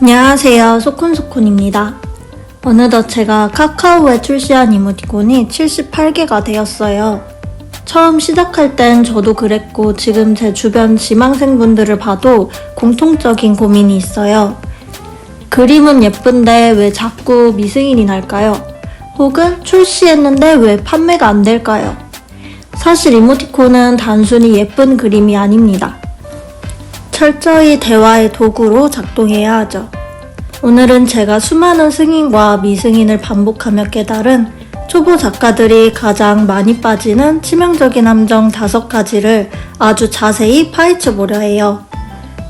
안녕하세요. 소쿤소쿤입니다. 어느덧 제가 카카오에 출시한 이모티콘이 78개가 되었어요. 처음 시작할 땐 저도 그랬고 지금 제 주변 지망생분들을 봐도 공통적인 고민이 있어요. 그림은 예쁜데 왜 자꾸 미승인이 날까요? 혹은 출시했는데 왜 판매가 안 될까요? 사실 이모티콘은 단순히 예쁜 그림이 아닙니다. 철저히 대화의 도구로 작동해야 하죠. 오늘은 제가 수많은 승인과 미승인을 반복하며 깨달은 초보 작가들이 가장 많이 빠지는 치명적인 함정 다섯 가지를 아주 자세히 파헤쳐 보려 해요.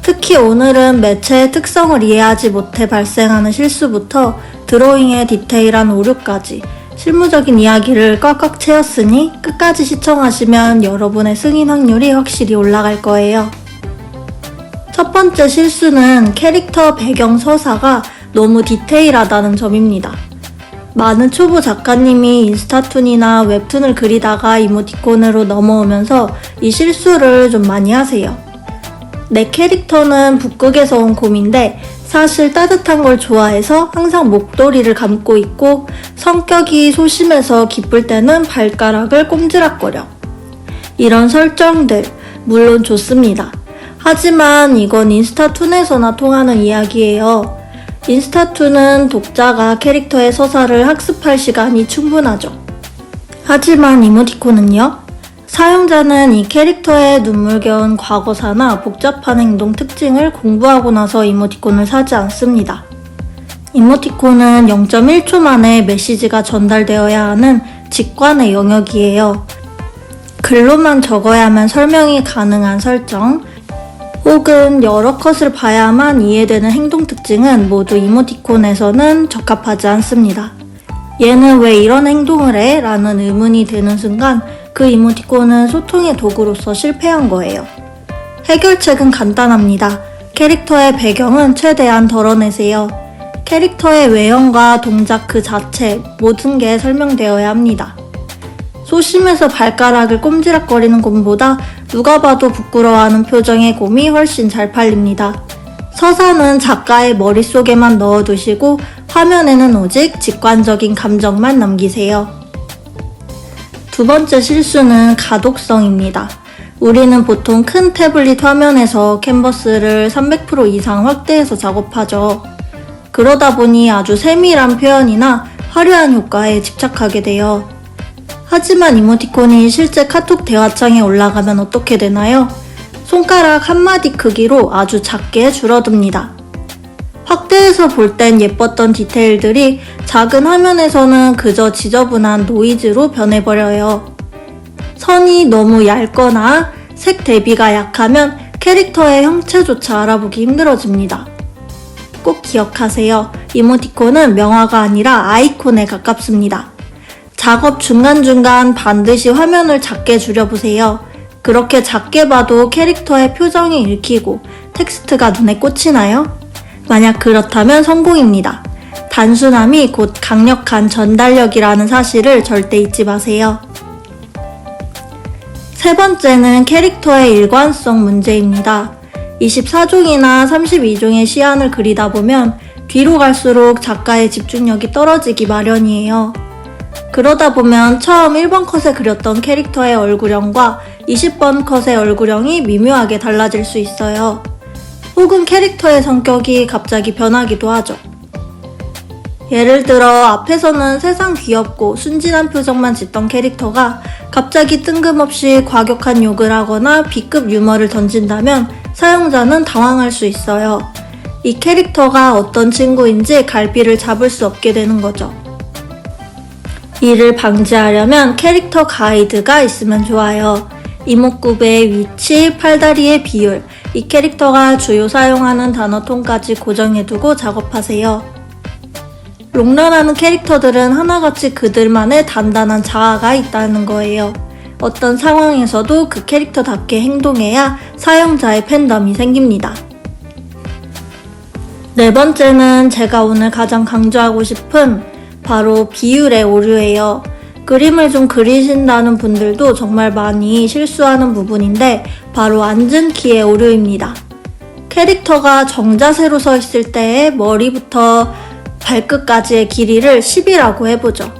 특히 오늘은 매체의 특성을 이해하지 못해 발생하는 실수부터 드로잉의 디테일한 오류까지 실무적인 이야기를 꽉꽉 채웠으니 끝까지 시청하시면 여러분의 승인 확률이 확실히 올라갈 거예요. 첫 번째 실수는 캐릭터 배경 서사가 너무 디테일하다는 점입니다. 많은 초보 작가님이 인스타툰이나 웹툰을 그리다가 이모티콘으로 넘어오면서 이 실수를 좀 많이 하세요. 내 캐릭터는 북극에서 온 곰인데 사실 따뜻한 걸 좋아해서 항상 목도리를 감고 있고 성격이 소심해서 기쁠 때는 발가락을 꼼지락거려. 이런 설정들 물론 좋습니다. 하지만 이건 인스타툰에서나 통하는 이야기예요. 인스타툰은 독자가 캐릭터의 서사를 학습할 시간이 충분하죠. 하지만 이모티콘은요? 사용자는 이 캐릭터의 눈물겨운 과거사나 복잡한 행동 특징을 공부하고 나서 이모티콘을 사지 않습니다. 이모티콘은 0.1초 만에 메시지가 전달되어야 하는 직관의 영역이에요. 글로만 적어야만 설명이 가능한 설정, 혹은 여러 컷을 봐야만 이해되는 행동 특징은 모두 이모티콘에서는 적합하지 않습니다. 얘는 왜 이런 행동을 해? 라는 의문이 드는 순간 그 이모티콘은 소통의 도구로서 실패한 거예요. 해결책은 간단합니다. 캐릭터의 배경은 최대한 덜어내세요. 캐릭터의 외형과 동작 그 자체, 모든 게 설명되어야 합니다. 소심해서 발가락을 꼼지락거리는 곰보다 누가 봐도 부끄러워하는 표정의 곰이 훨씬 잘 팔립니다. 서사는 작가의 머릿속에만 넣어두시고 화면에는 오직 직관적인 감정만 남기세요. 두 번째 실수는 가독성입니다. 우리는 보통 큰 태블릿 화면에서 캔버스를 300% 이상 확대해서 작업하죠. 그러다 보니 아주 세밀한 표현이나 화려한 효과에 집착하게 돼요. 하지만 이모티콘이 실제 카톡 대화창에 올라가면 어떻게 되나요? 손가락 한마디 크기로 아주 작게 줄어듭니다. 확대해서 볼 땐 예뻤던 디테일들이 작은 화면에서는 그저 지저분한 노이즈로 변해버려요. 선이 너무 얇거나 색 대비가 약하면 캐릭터의 형체조차 알아보기 힘들어집니다. 꼭 기억하세요. 이모티콘은 명화가 아니라 아이콘에 가깝습니다. 작업 중간중간 반드시 화면을 작게 줄여보세요. 그렇게 작게 봐도 캐릭터의 표정이 읽히고 텍스트가 눈에 꽂히나요? 만약 그렇다면 성공입니다. 단순함이 곧 강력한 전달력이라는 사실을 절대 잊지 마세요. 세 번째는 캐릭터의 일관성 문제입니다. 24종이나 32종의 시안을 그리다 보면 뒤로 갈수록 작가의 집중력이 떨어지기 마련이에요. 그러다 보면 처음 1번 컷에 그렸던 캐릭터의 얼굴형과 20번 컷의 얼굴형이 미묘하게 달라질 수 있어요. 혹은 캐릭터의 성격이 갑자기 변하기도 하죠. 예를 들어 앞에서는 세상 귀엽고 순진한 표정만 짓던 캐릭터가 갑자기 뜬금없이 과격한 욕을 하거나 B급 유머를 던진다면 사용자는 당황할 수 있어요. 이 캐릭터가 어떤 친구인지 갈피를 잡을 수 없게 되는 거죠. 이를 방지하려면 캐릭터 가이드가 있으면 좋아요. 이목구비의 위치, 팔다리의 비율, 이 캐릭터가 주요 사용하는 단어통까지 고정해두고 작업하세요. 롱런하는 캐릭터들은 하나같이 그들만의 단단한 자아가 있다는 거예요. 어떤 상황에서도 그 캐릭터답게 행동해야 사용자의 팬덤이 생깁니다. 네 번째는 제가 오늘 가장 강조하고 싶은 바로 비율의 오류예요. 그림을 좀 그리신다는 분들도 정말 많이 실수하는 부분인데 바로 앉은 키의 오류입니다. 캐릭터가 정자세로 서 있을 때의 머리부터 발끝까지의 길이를 10이라고 해보죠.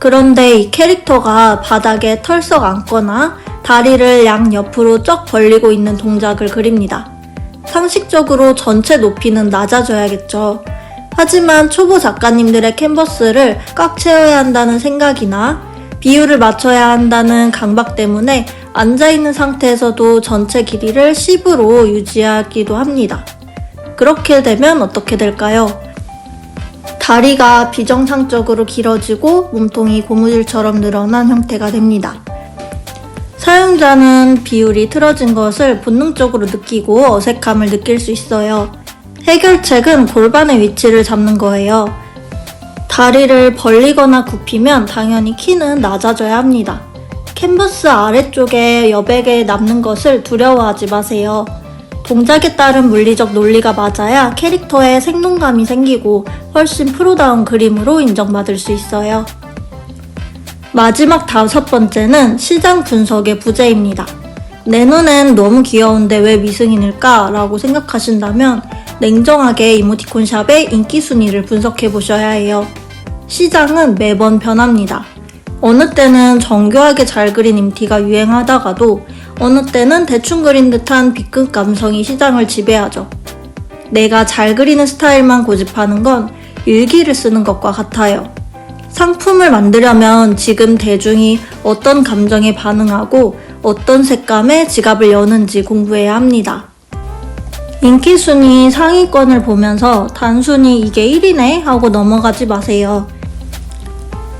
그런데 이 캐릭터가 바닥에 털썩 앉거나 다리를 양옆으로 쩍 벌리고 있는 동작을 그립니다. 상식적으로 전체 높이는 낮아져야겠죠. 하지만 초보 작가님들의 캔버스를 꽉 채워야 한다는 생각이나 비율을 맞춰야 한다는 강박 때문에 앉아있는 상태에서도 전체 길이를 10으로 유지하기도 합니다. 그렇게 되면 어떻게 될까요? 다리가 비정상적으로 길어지고 몸통이 고무줄처럼 늘어난 형태가 됩니다. 사용자는 비율이 틀어진 것을 본능적으로 느끼고 어색함을 느낄 수 있어요. 해결책은 골반의 위치를 잡는 거예요. 다리를 벌리거나 굽히면 당연히 키는 낮아져야 합니다. 캔버스 아래쪽에 여백에 남는 것을 두려워하지 마세요. 동작에 따른 물리적 논리가 맞아야 캐릭터에 생동감이 생기고 훨씬 프로다운 그림으로 인정받을 수 있어요. 마지막 다섯 번째는 시장 분석의 부재입니다. 내 눈엔 너무 귀여운데 왜 미승인일까? 라고 생각하신다면 냉정하게 이모티콘 샵의 인기 순위를 분석해 보셔야 해요. 시장은 매번 변합니다. 어느 때는 정교하게 잘 그린 임티가 유행하다가도 어느 때는 대충 그린 듯한 B급 감성이 시장을 지배하죠. 내가 잘 그리는 스타일만 고집하는 건 일기를 쓰는 것과 같아요. 상품을 만들려면 지금 대중이 어떤 감정에 반응하고 어떤 색감의 지갑을 여는지 공부해야 합니다. 인기 순위 상위권을 보면서 단순히 이게 1위네 하고 넘어가지 마세요.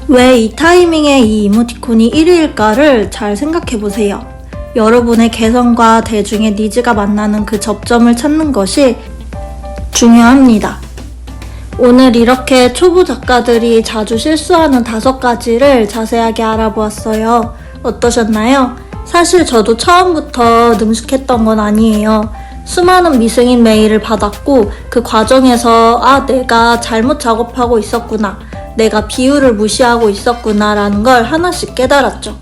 왜 이 타이밍에 이 이모티콘이 1위일까를 잘 생각해 보세요. 여러분의 개성과 대중의 니즈가 만나는 그 접점을 찾는 것이 중요합니다. 오늘 이렇게 초보 작가들이 자주 실수하는 다섯 가지를 자세하게 알아보았어요. 어떠셨나요? 사실 저도 처음부터 능숙했던 건 아니에요. 수많은 미승인 메일을 받았고 그 과정에서 아, 내가 잘못 작업하고 있었구나. 내가 비율을 무시하고 있었구나 라는 걸 하나씩 깨달았죠.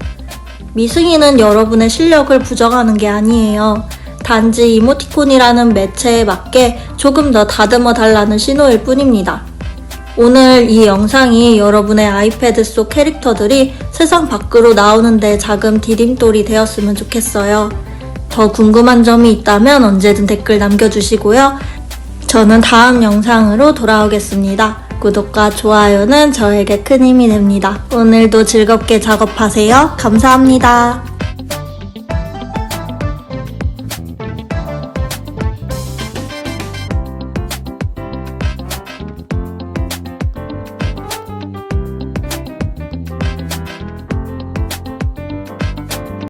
미승이는 여러분의 실력을 부정하는 게 아니에요. 단지 이모티콘이라는 매체에 맞게 조금 더 다듬어 달라는 신호일 뿐입니다. 오늘 이 영상이 여러분의 아이패드 속 캐릭터들이 세상 밖으로 나오는데 작은 디딤돌이 되었으면 좋겠어요. 더 궁금한 점이 있다면 언제든 댓글 남겨주시고요. 저는 다음 영상으로 돌아오겠습니다. 구독과 좋아요는 저에게 큰 힘이 됩니다. 오늘도 즐겁게 작업하세요. 감사합니다.